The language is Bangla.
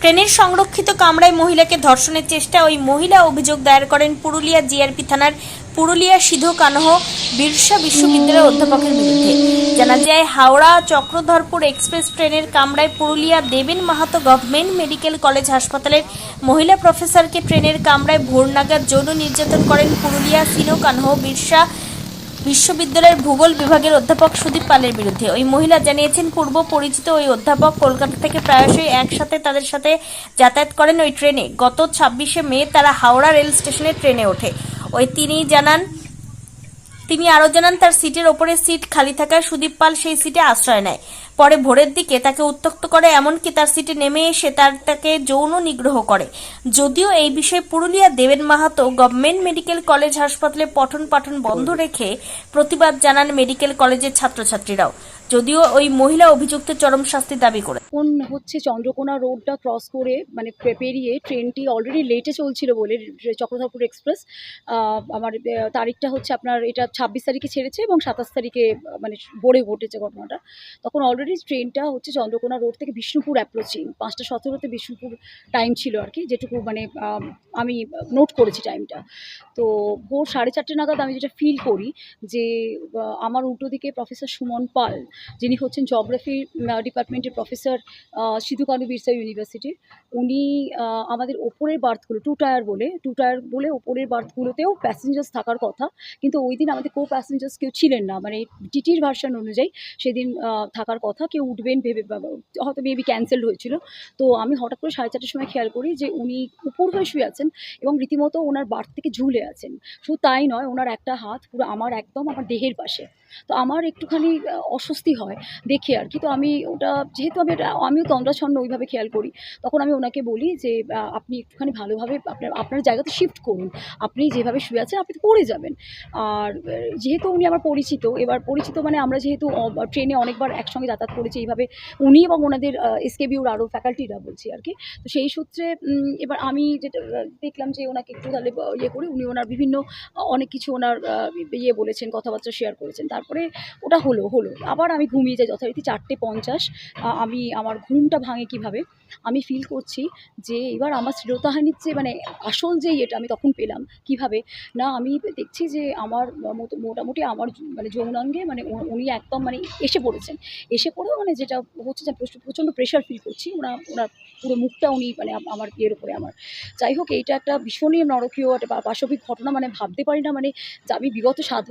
ট্রেনের সংরক্ষিত কামরায় মহিলাকে ধর্ষণের চেষ্টা ওই মহিলা অভিযোগ দায়ের করেন পুরুলিয়া জিআরপি থানার পুরুলিয়া সিধু কানহ বিরসা বিশ্ববিদ্যালয়ের অধ্যাপকের বিরুদ্ধে। জানা যায়, হাওড়া চক্রধরপুর এক্সপ্রেস ট্রেনের কামরায় পুরুলিয়া দেবেন মাহাতো গভর্নমেন্ট মেডিকেল কলেজ হাসপাতালের মহিলা প্রফেসরকে ট্রেনের কামরায় ভোর নাগাদ যৌন নির্যাতন করেন পুরুলিয়া সিনো কানহ বিরসা বিশ্ববিদ্যালয়ের ভূগোল বিভাগের অধ্যাপক সুদীপ পালের বিরুদ্ধে। ওই মহিলা জানিয়েছেন পূর্ব পরিচিত ওই অধ্যাপক কলকাতা থেকে প্রায়শই একসাথে তাদের সাথে যাতায়াত করেন ওই ট্রেনে। গত ছাব্বিশে মে তারা হাওড়া রেল স্টেশনে ট্রেনে ওঠে। ওই তিনি জানান, তিনি আরও জানান, তার সিটের ওপরে সিট খালি থাকায় সুদীপ পাল সেই সিটে আশ্রয় নেয়। পরে ভোরের দিকে তাকে উত্তক্ত করে এমনকি তার সিটে নেমে এসে তার তাকে যৌন নিগ্রহ করে। যদিও এই বিষয়ে পুরুলিয়া দেবেন মাহাতো গভর্নমেন্ট মেডিকেল কলেজ হাসপাতালে পঠন পাঠন বন্ধ রেখে প্রতিবাদ জানান মেডিকেল কলেজের ছাত্রছাত্রীরাও। যদিও ওই মহিলা অভিযুক্ত চরম শাস্তি দাবি করে। কোন হচ্ছে চন্দ্রকোনা রোডটা ক্রস করে মানে পেরিয়ে ট্রেনটি অলরেডি লেটে চলছিল বলে চক্রধরপুর এক্সপ্রেস আমার তারিখটা হচ্ছে আপনার এটা ছাব্বিশ তারিখে ছেড়েছে এবং সাতাশ তারিখে মানে ভোরে ঘটেছে ঘটনাটা তখন অলরেডি ট্রেনটা হচ্ছে চন্দ্রকোনা রোড থেকে বিষ্ণুপুর অ্যাপ্রোচিং পাঁচটা সতেরোতে বিষ্ণুপুর টাইম ছিল আর কি, যেটুকু মানে আমি নোট করেছি টাইমটা তো ভোর সাড়ে চারটে নাগাদ আমি যেটা ফিল করি যে আমার উল্টো দিকে প্রফেসর সুমন পাল, যিনি হচ্ছেন জগ্রাফি ডিপার্টমেন্টের প্রফেসর সিধু কানু বিরসা ইউনিভার্সিটির উনি আমাদের ওপরের বার্থগুলো টু টায়ার বলে টু টায়ার বলে ওপরের বার্থগুলোতেও প্যাসেঞ্জার্স থাকার কথা, কিন্তু ওই দিন আমাদের কো প্যাসেঞ্জার্স কেউ ছিলেন না। মানে টিটির ভার্সন অনুযায়ী সেদিন থাকার কথা। কেউ উঠবেন ভেবে হয়তো মেবি ক্যান্সেলড হয়েছিল। তো আমি হঠাৎ করে সাড়ে চারটের সময় খেয়াল করি যে উনি উপর হয়ে শুয়ে আছেন এবং রীতিমতো ওনার বার্থ থেকে ঝুলে আছেন। শুধু তাই নয়, ওনার একটা হাত পুরো আমার একদম আমার দেহের পাশে। তো আমার একটুখানি অস্বস্তি হয় দেখে আর কি। তো আমি ওটা, যেহেতু আমি এটা, আমিও তন্দ্রাচ্ছন্ন ওইভাবে খেয়াল করি। তখন আমি ওনাকে বলি যে আপনি একটুখানি ভালোভাবে আপনার আপনার জায়গাতে শিফট করুন। আপনি যেভাবে শুয়ে আছেন, আপনি তো পড়ে যাবেন। আর যেহেতু উনি আমার পরিচিত, এবার পরিচিত মানে আমরা যেহেতু ট্রেনে অনেকবার একসঙ্গে যাতায়াত করেছে এইভাবে। উনি এবং ওনাদের এসকেবিউর আরও ফ্যাকাল্টিরা বলছি আর কি। তো সেই সূত্রে এবার আমি যেটা দেখলাম যে ওনাকে একটু তাহলে ইয়ে করি উনি ওনার বিভিন্ন অনেক কিছু ওনার ইয়ে বলেছেন, কথাবার্তা শেয়ার করেছেন। তারপরে ওটা হলো হলো। আবার আমি ঘুমিয়ে যাই যথারীতি চারটে পঞ্চাশ। আমি, আমার ঘুমটা ভাঙে কীভাবে? আমি ফিল করছি যে এবার আমার শ্লীলতাহানির যে মানে আসল যে ইয়েটা আমি তখন পেলাম কীভাবে, না আমি দেখছি যে আমার মোটামুটি আমার মানে যৌনাঙ্গে মানে উনি একদম মানে এসে পড়েছেন। এসে পড়েও মানে যেটা হচ্ছে যে প্রচণ্ড প্রেশার ফিল করছি ওনার ওনার পুরো মুখটা উনি মানে আমার ইয়ের উপরে আমার। যাই হোক, এইটা একটা ভীষণই নরকীয় একটা পাশবিক ঘটনা মানে ভাবতে পারি না মানে আমি বিগত সাত